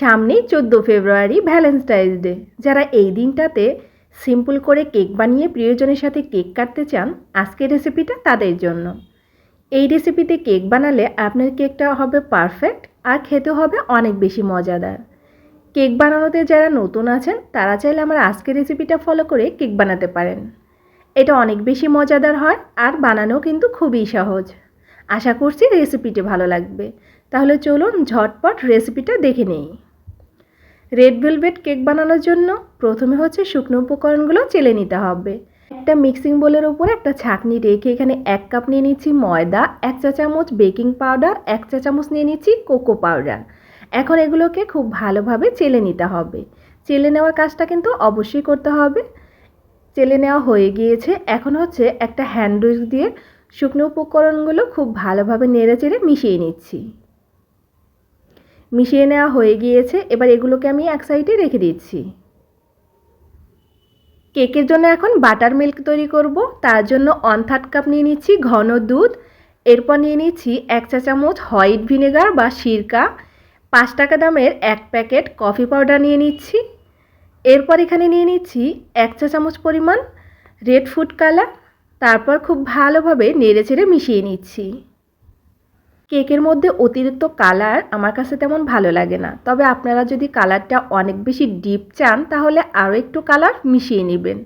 সামনেই চোদ্দ ফেব্রুয়ারি Valentine's day যারা এই দিনটাতে সিম্পল করে কেক বানিয়ে প্রিয়জনের সাথে কেক কাটতে চান, আজকের রেসিপিটা তাদের জন্য। এই রেসিপিতে কেক বানালে আপনার কেকটা হবে পারফেক্ট আর খেতে হবে অনেক বেশি মজাদার। কেক বানানোতে যারা নতুন আছেন, তারা চাইলে আমার আজকের রেসিপিটা ফলো করে কেক বানাতে পারেন। এটা অনেক বেশি মজাদার হয় আর বানানো কিন্তু খুবই সহজ। আশা করছি রেসিপিটি ভালো লাগবে। তাহলে চলুন ঝটপট রেসিপিটা দেখে নেই। রেড ভেলভেট কেক বানানোর জন্য প্রথমে হচ্ছে শুকনো উপকরণগুলো চেলে নিতে হবে। একটা মিক্সিং বোলের উপর একটা ছাঁকনি রেখে এখানে এক কাপ নিয়ে নিচ্ছি ময়দা, এক চা চামচ বেকিং পাউডার, এক চা চামচ নিয়ে নিচ্ছি কোকো পাউডার। এখন এগুলোকে খুব ভালোভাবে চেলে নিতে হবে। চেলে নেওয়ার কাজটা কিন্তু অবশ্যই করতে হবে। চেলে নেওয়া হয়ে গিয়েছে। এখন হচ্ছে একটা হ্যান্ড দিয়ে শুকনো উপকরণগুলো খুব ভালোভাবে নেড়ে চেড়ে মিশিয়ে নিচ্ছি। মিশিয়ে নেওয়া হয়ে গিয়েছে, এবার এগুলোকে আমি এক সাইডে রেখে দিচ্ছি। কেকের জন্য এখন বাটার মিল্ক তৈরি করব, তার জন্য ওয়ান থার্ড কাপ নিয়ে নিচ্ছি ঘন দুধ, এরপর নিয়ে নিচ্ছি এক চা চামচ হোয়াইট ভিনেগার বা সিরকা, পাঁচ টাকা দামের এক প্যাকেট কফি পাউডার নিয়ে নিচ্ছি, এরপর এখানে নিয়ে নিচ্ছি এক চা চামচ পরিমাণ রেড ফুড কালার তারপর খুব ভালোভাবে নেড়ে চেড়ে মিশিয়ে নিচ্ছি। কেকের মধ্যে অতিরিক্ত কালার আমার কাছে তেমন ভালো লাগে না। তবে আপনারা যদি কালারটা অনেক বেশি ডিপ চান, তাহলে আরও একটু কালার মিশিয়ে নেবেন।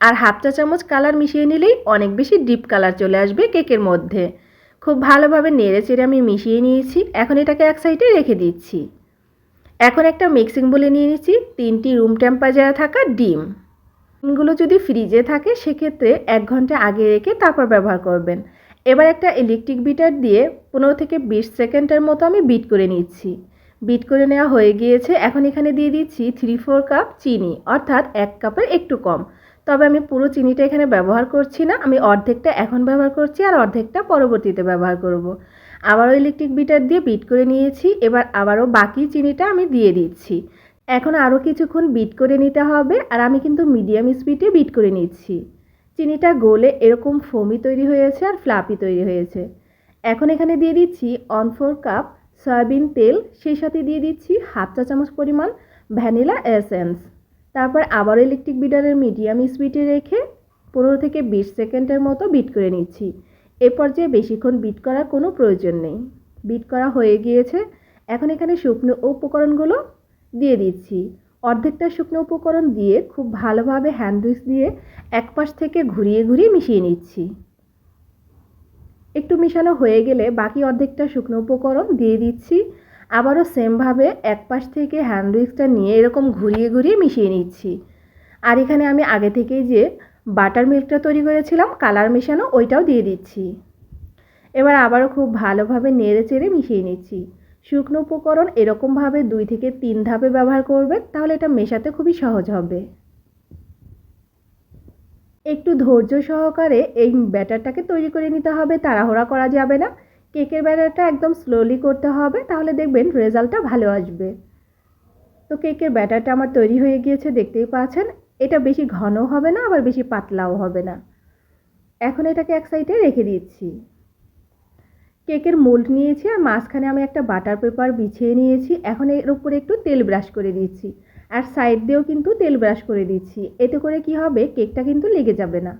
আর হাফ চা চামচ কালার মিশিয়ে নিলেই অনেক বেশি ডিপ কালার চলে আসবে কেকের মধ্যে। খুব ভালোভাবে নেড়ে চেড়ে আমি মিশিয়ে নিয়েছি। এখন এটাকে এক সাইডে রেখে দিচ্ছি। এখন একটা মিক্সিং বলে নিয়ে নিচ্ছি। তিনটি রুম টেম্পারেচারে থাকা ডিম। ডিমগুলো যদি ফ্রিজে থাকে, সেক্ষেত্রে এক ঘণ্টা আগে রেখে তারপর ব্যবহার করবেন। এবার একটা ইলেকট্রিক বিটার দিয়ে পনেরো থেকে বিশ সেকেন্ডের মতো আমি বিট করে নিচ্ছি। বিট করে নেওয়া হয়ে গিয়েছে, এখন এখানে দিয়ে দিচ্ছি থ্রি ফোর কাপ চিনি, অর্থাৎ এক কাপের একটু কম। তবে আমি পুরো চিনিটা এখানে ব্যবহার করছি না, আমি অর্ধেকটা এখন ব্যবহার করছি আর অর্ধেকটা পরবর্তীতে ব্যবহার করব। আবারও ইলেকট্রিক বিটার দিয়ে বিট করে নিয়েছি, এবার আবারও বাকি চিনিটা আমি দিয়ে দিচ্ছি। এখন আরও কিছুক্ষণ বিট করে নিতে হবে, আর আমি কিন্তু মিডিয়াম স্পিডে বিট করে নিচ্ছি। চিনিটা গলে এরকম ফোমি তৈরি হয়েছে আর ফ্লাপি তৈরি হয়েছে। এখন এখানে দিয়ে দিচ্ছি অন ফোর কাপ সয়াবিন তেল, সেই সাথে দিয়ে দিচ্ছি হাফ চা চামচ পরিমাণ ভ্যানিলা এসেন্স তারপর আবার ইলেকট্রিক বিটারের মিডিয়াম স্পিডে রেখে পনেরো থেকে বিশ সেকেন্ডের মতো বিট করে নিচ্ছি। এ পর্যায়ে বেশিক্ষণ বিট করার কোনো প্রয়োজন নেই। বিট করা হয়ে গিয়েছে। এখন এখানে শুকনো উপকরণগুলো দিয়ে দিচ্ছি। অর্ধেকটা শুকনো উপকরণ দিয়ে খুব ভালোভাবে হ্যান্ড উইচ দিয়ে এক পাশ থেকে ঘুরিয়ে ঘুরিয়ে মিশিয়ে নিচ্ছি। একটু মিশানো হয়ে গেলে বাকি অর্ধেকটা শুকনো উপকরণ দিয়ে দিচ্ছি। আবারও সেমভাবে এক পাশ থেকে হ্যান্ড নিয়ে এরকম ঘুরিয়ে ঘুরিয়ে মিশিয়ে নিচ্ছি। আর এখানে আমি আগে থেকেই যে বাটার মিল্কটা তৈরি করেছিলাম, কালার মেশানো, ওইটাও দিয়ে দিচ্ছি। এবার আবারও খুব ভালোভাবে নেড়ে চেড়ে মিশিয়ে নিচ্ছি। শুকনো উপকরণ এরকমভাবে দুই থেকে তিন ধাপে ব্যবহার করবেন, তাহলে এটা মেশাতে খুবই সহজ হবে। একটু ধৈর্য সহকারে এই ব্যাটারটাকে তৈরি করে নিতে হবে, তাড়াহুড়া করা যাবে না। কেকের ব্যাটারটা একদম স্লোলি করতে হবে, তাহলে দেখবেন রেজাল্টটা ভালো আসবে। তো কেকের ব্যাটারটা আমার তৈরি হয়ে গিয়েছে, দেখতেই পাচ্ছেন। এটা বেশি ঘন হবে না, আবার বেশি পাতলাও হবে না। এখন এটাকে এক সাইডে রেখে দিচ্ছি। কেকের মোল্ড নিয়েছি, আর মাঝখানে আমি একটা বাটার পেপার বিছিয়ে নিয়েছি। এখন এর উপরে একটু তেল ব্রাশ করে দিচ্ছি। আর সাইড দিয়েও কিন্তু তেল ব্রাশ করে দিচ্ছি। এতে করে কি হবে? কেকটা কিন্তু লেগে যাবে না।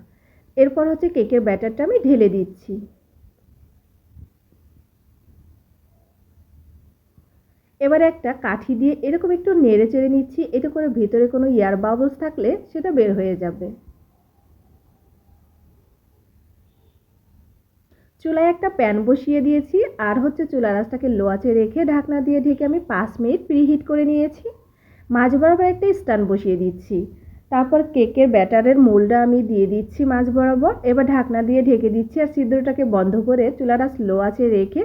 এরপর হচ্ছে কেকের ব্যাটারটা আমি ঢেলে দিচ্ছি। এবার একটা কাঠি দিয়ে এরকম একটু নেড়ে চেড়ে নিচ্ছি। এতে করে ভেতরে কোনো এয়ার বাবলস থাকলে সেটা বের হয়ে যাবে। চুলায় একটা প্যান বসিয়ে দিয়েছি। আর হচ্ছে চুলা রাসটাকে লো আঁচে রেখে ঢাকনা দিয়ে ঢেকে আমি পাঁচ মিনিট প্রিহিট করে নিয়েছি। মাছ বরাবর একটা স্ট্যান্ড বসিয়ে দিচ্ছি। তারপর কেকের ব্যাটারের মোলটা আমি দিয়ে দিচ্ছি মাছ বরাবর। এবার ঢাকনা দিয়ে ঢেকে দিচ্ছি আর সিদ্ধটাকে বন্ধ করে চুলাটা স্লো আছে রেখে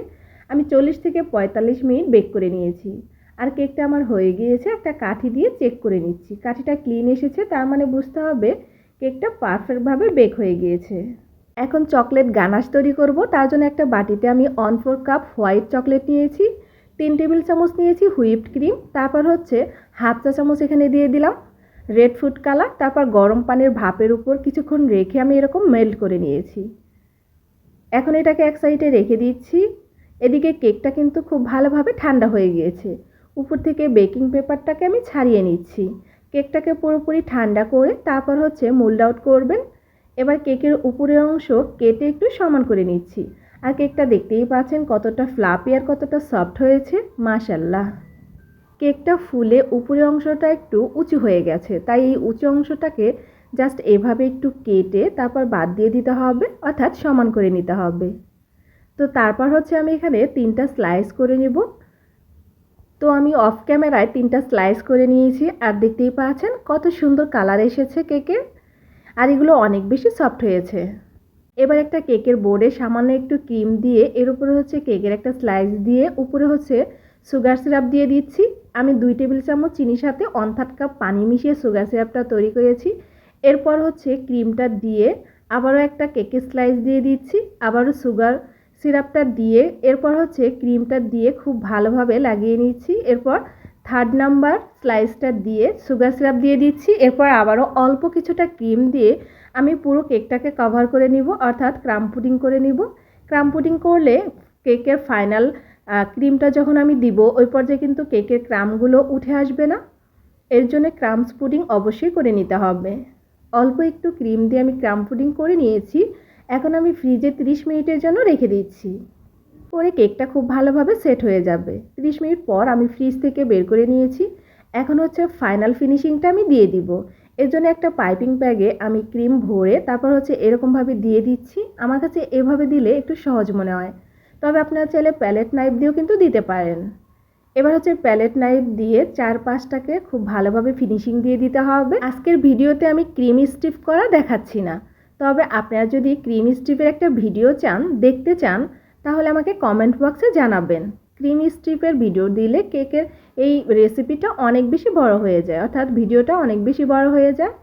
আমি চল্লিশ থেকে পঁয়তাল্লিশ মিনিট বেক করে নিয়েছি। আর কেকটা আমার হয়ে গিয়েছে, একটা কাঠি দিয়ে চেক করে নিচ্ছি। কাঠিটা ক্লিন এসেছে, তার মানে বুঝতে হবে কেকটা পারফেক্টভাবে বেক হয়ে গিয়েছে। এখন চকলেট গানাশ তৈরি করব, তার জন্য একটা বাটিতে আমি one fourth cup white chocolate নিয়েছি। তিন টেবিল চামচ নিয়েছি হুইপড ক্রিম, তারপর হচ্ছে হাফ চা চামচ এখানে দিয়ে দিলাম। রেড ফুড কালার, তারপর গরম পানির ভাপের উপর কিছুক্ষণ রেখে আমি এরকম মেল্ট করে নিয়েছি। এখন এটাকে এক সাইডে রেখে দিচ্ছি। এদিকে কেকটা কিন্তু খুব ভালোভাবে ঠান্ডা হয়ে গিয়েছে। উপর থেকে বেকিং পেপারটাকে আমি ছাড়িয়ে নিচ্ছি। কেকটাকে পুরোপুরি ঠান্ডা করে তারপর হচ্ছে মোল্ড আউট করবেন। এবার কেকের উপরের অংশ কেটে একটু সমান করে নিচ্ছি। আর কেকটা দেখতেই পাচ্ছেন কতটা ফ্লাপি আর কতটা সফট হয়েছে মাশাল্লাহ কেকটা ফুলে উপরের অংশটা একটু উঁচু হয়ে গেছে, তাই এই উঁচু অংশটাকে জাস্ট এভাবে একটু কেটে তারপর বাদ দিয়ে দিতে হবে, অর্থাৎ সমান করে নিতে হবে। তো তারপর হচ্ছে আমি এখানে তিনটা স্লাইস করে নেব। তো আমি অফ ক্যামেরায় তিনটা স্লাইস করে নিয়েছি, আর দেখতেই পাচ্ছেন কত সুন্দর কালার এসেছে কেকের, আর এগুলো অনেক বেশি সফট হয়েছে। এবার একটা কেকের বোর্ডে সামান্য একটু ক্রিম দিয়ে এর উপরে হচ্ছে কেকের একটা স্লাইস দিয়ে উপরে হচ্ছে সুগার সিরাপ দিয়ে দিচ্ছি। আমি দুই টেবিল চামচ চিনির সাথে ওয়ান থার্ড কাপ পানি মিশিয়ে সুগার সিরাপটা তৈরি করেছি। এরপর হচ্ছে ক্রিমটা দিয়ে আবারও একটা কেকের স্লাইস দিয়ে দিচ্ছি। আবারও সুগার সিরাপটা দিয়ে এরপর হচ্ছে ক্রিমটা দিয়ে খুব ভালোভাবে লাগিয়ে নিচ্ছি। এরপর থার্ড নাম্বার স্লাইসটা দিয়ে সুগার সিরাপ দিয়ে দিচ্ছি। এরপর আবারও অল্প কিছুটা ক্রিম দিয়ে আমি পুরো কেকটাকে কভার করে নিব, অর্থাৎ ক্রাম পুডিং করে নিব। ক্রাম পুডিং করলে কেকের ফাইনাল ক্রিমটা যখন আমি দিব, ওই পর্যায়ে কিন্তু কেকের ক্রামগুলো উঠে আসবে না। এর জন্য ক্রামস পুডিং অবশ্যই করে নিতে হবে। অল্প একটু ক্রিম দিয়ে আমি ক্রাম পুডিং করে নিয়েছি। এখন আমি ফ্রিজে 30 মিনিটের জন্য রেখে দিচ্ছি। পরে কেকটা খুব ভালোভাবে সেট হয়ে যাবে। 30 মিনিট পর আমি ফ্রিজ থেকে বের করে নিয়েছি। এখন হচ্ছে ফাইনাল ফিনিশিংটা আমি দিয়ে দিব। এর জন্য একটা পাইপিং ব্যাগে আমি ক্রিম ভরে তারপর হচ্ছে এরকমভাবে দিয়ে দিচ্ছি। আমার কাছে এভাবে দিলে একটু সহজ মনে হয়। তবে আপনারা চাইলে প্যালেট নাইফ দিয়েও কিন্তু দিতে পারেন। এবার হচ্ছে প্যালেট নাইফ দিয়ে চার পাঁচটাকে খুব ভালোভাবে ফিনিশিং দিয়ে দিতে হবে। আজকের ভিডিওতে আমি ক্রিম স্টিফ করা দেখাচ্ছি না। তবে আপনারা যদি ক্রিম স্টিফের একটা ভিডিও চান, দেখতে চান, তাহলে আমাকে কমেন্ট বক্সে জানাবেন। ক্রিম স্ট্রিপের ভিডিও দিলে কেকের এই রেসিপিটা অনেক বেশি বড় হয়ে যায়। অর্থাৎ ভিডিওটা অনেক বেশি বড় হয়ে যায়।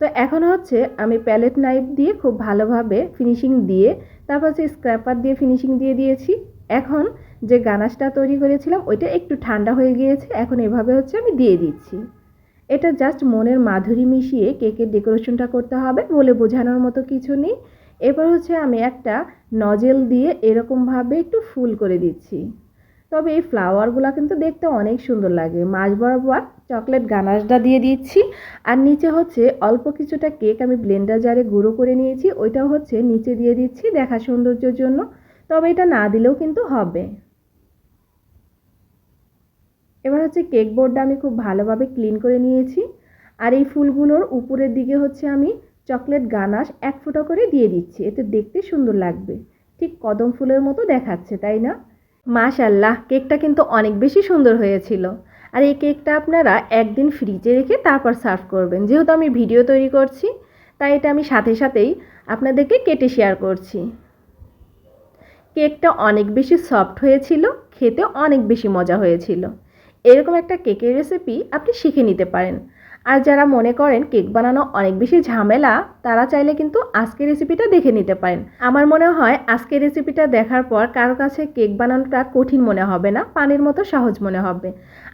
তো এখন হচ্ছে আমি প্যালেট নাইফ দিয়ে খুব ভালোভাবে ফিনিশিং দিয়ে, তারপর হচ্ছে স্ক্র্যাপার দিয়ে ফিনিশিং দিয়ে দিয়েছি। এখন যে গানাশটা তৈরি করেছিলাম, ওইটা একটু ঠান্ডা হয়ে গিয়েছে। এখন এভাবে হচ্ছে আমি দিয়ে দিচ্ছি। এটা জাস্ট মনের মাধুরী মিশিয়ে কেকের ডেকোরেশনটা করতে হবে বলে বোঝানোর মতো কিছু নেই। এবার হচ্ছে আমি একটা নজেল দিয়ে এরকমভাবে একটু ফুল করে দিচ্ছি। তবে এই ফ্লাওয়ারগুলো কিন্তু দেখতে অনেক সুন্দর লাগে। মাঝ বরাবর চকলেট গানাশটা দিয়ে দিচ্ছি। আর নিচে হচ্ছে অল্প কিছুটা কেক আমি ব্লেন্ডার জারে গুঁড়ো করে নিয়েছি। ওইটাও হচ্ছে নিচে দিয়ে দিচ্ছি দেখা সৌন্দর্যের জন্য। তবে এটা না দিলেও কিন্তু হবে। এবার হচ্ছে কেক বোর্ডটা আমি খুব ভালোভাবে ক্লিন করে নিয়েছি। আর এই ফুলগুলোর উপরের দিকে হচ্ছে আমি চকলেট গানাশ এক ফুটো করে দিয়ে দিচ্ছি। এতে দেখতে সুন্দর লাগবে। ঠিক কদম ফুলের মতো দেখাচ্ছে, তাই না? মাশাল্লাহ, কেকটা কিন্তু অনেক বেশি সুন্দর হয়েছিল। আর এই কেকটা আপনারা একদিন ফ্রিজে রেখে তারপর সার্ভ করবেন। যেহেতু আমি ভিডিও তৈরি করছি, তাই এটা আমি সাথে সাথেই আপনাদেরকে কেটে শেয়ার করছি। কেকটা অনেক বেশি সফট হয়েছিল, খেতে অনেক বেশি মজা হয়েছিল। এরকম একটা কেকের রেসিপি আপনি শিখে নিতে পারেন। আর যারা মনে করেন কেক বানানো অনেক বেশি ঝামেলা, তারা চাইলে কিন্তু আজকের রেসিপিটা দেখে নিতে পারেন। আমার মনে হয় আজকের রেসিপিটা দেখার পর কারও কাছে কেক বানানোটা কঠিন মনে হবে না, পানির মতো সহজ মনে হবে।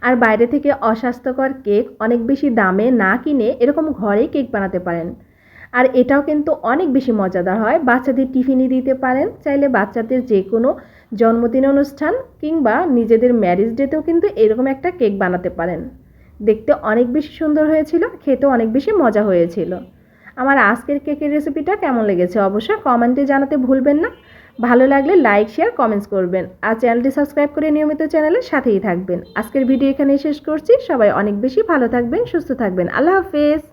আর বাইরে থেকে অস্বাস্থ্যকর কেক অনেক বেশি দামে না কিনে এরকম ঘরেই কেক বানাতে পারেন। আর এটাও কিন্তু অনেক বেশি মজাদার হয়, বাচ্চাদের টিফিনে দিতে পারেন, চাইলে বাচ্চাদের যে কোনো জন্মদিন অনুষ্ঠান কিংবা নিজেদের ম্যারেজ ডেতেও কিন্তু এরকম একটা কেক বানাতে পারেন। দেখতে অনেক বেশি সুন্দর হয়েছিল খেতে অনেক বেশি মজা হয়েছিল। আমার আজকের কেকের রেসিপিটা কেমন লেগেছে অবশ্যই কমেন্টে জানাতে ভুলবেন না। ভালো লাগলে লাইক শেয়ার কমেন্টস করবেন। আর চ্যানেলটি সাবস্ক্রাইব করে নিয়মিত চ্যানেলের সাথেই থাকবেন। আজকের ভিডিও এখানেই শেষ করছি। সবাই অনেক বেশি ভালো থাকবেন, সুস্থ থাকবেন। আল্লাহ হাফেজ।